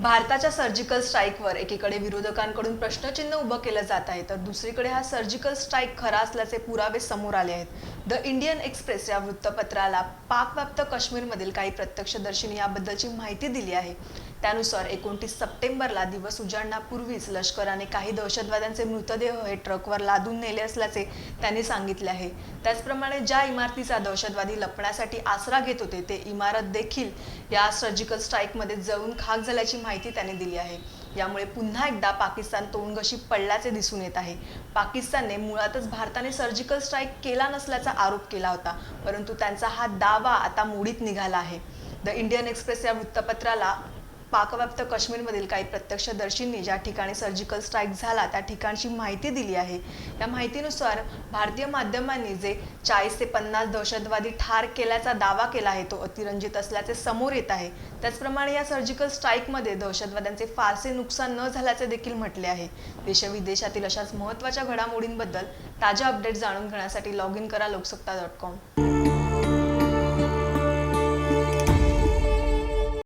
भारताच्या सर्जिकल स्ट्राईकवर एकीकडे विरोधकांकडून प्रश्नचिन्ह उभं केलं जात आहे तर दुसरीकडे हा सर्जिकल स्ट्राईक खरा असल्याचे पुरावे समोर आले आहेत. द इंडियन एक्सप्रेस या वृत्तपत्राला पाकव्याप्त काश्मीरमधील काही प्रत्यक्षदर्शींनी याबद्दलची माहिती दिली आहे. त्यानुसार एकोणतीस सप्टेंबरला दिवस उजाडण्यापूर्वीच लष्कराने काही दहशतवाद्यांचे मृतदेह हे ट्रकवर लादून नेले असल्याचे त्यांनी सांगितले आहे. त्याचप्रमाणे ज्या इमारतीचा दहशतवादी लपण्यासाठी आसरा घेत होते ते इमारत देखील या सर्जिकल स्ट्राईकमध्ये जळून खाक झाल्याची माहिती माहिती त्यांनी दिली आहे. यामुळे पुन्हा एकदा पाकिस्तान तोंडघशी पडल्याचे दिसून येत आहे. पाकिस्तानने मुळातच भारताने सर्जिकल स्ट्राईक केला नसल्याचा आरोप केला होता. परंतु त्यांचा हा दावा आता मोडीत निघाला आहे. द इंडियन एक्सप्रेस या वृत्तपत्राला पाकव्याप्त काश्मीरमधील काही प्रत्यक्षदर्शींनी ज्या ठिकाणी सर्जिकल स्ट्राईक झाला त्या ठिकाणची माहिती दिली आहे. या माहितीनुसार भारतीय माध्यमांनी जे चाळीस ते पन्नास दहशतवादी ठार केल्याचा दावा केला आहे तो अतिरंजित असल्याचे समोर येत आहे. त्याचप्रमाणे या सर्जिकल स्ट्राईकमध्ये दहशतवाद्यांचे फारसे नुकसान न झाल्याचे देखील म्हटले आहे. देशविदेशातील अशाच महत्त्वाच्या घडामोडींबद्दल ताज्या अपडेट जाणून घेण्यासाठी लॉग इन करा लोकसत्ता डॉट कॉम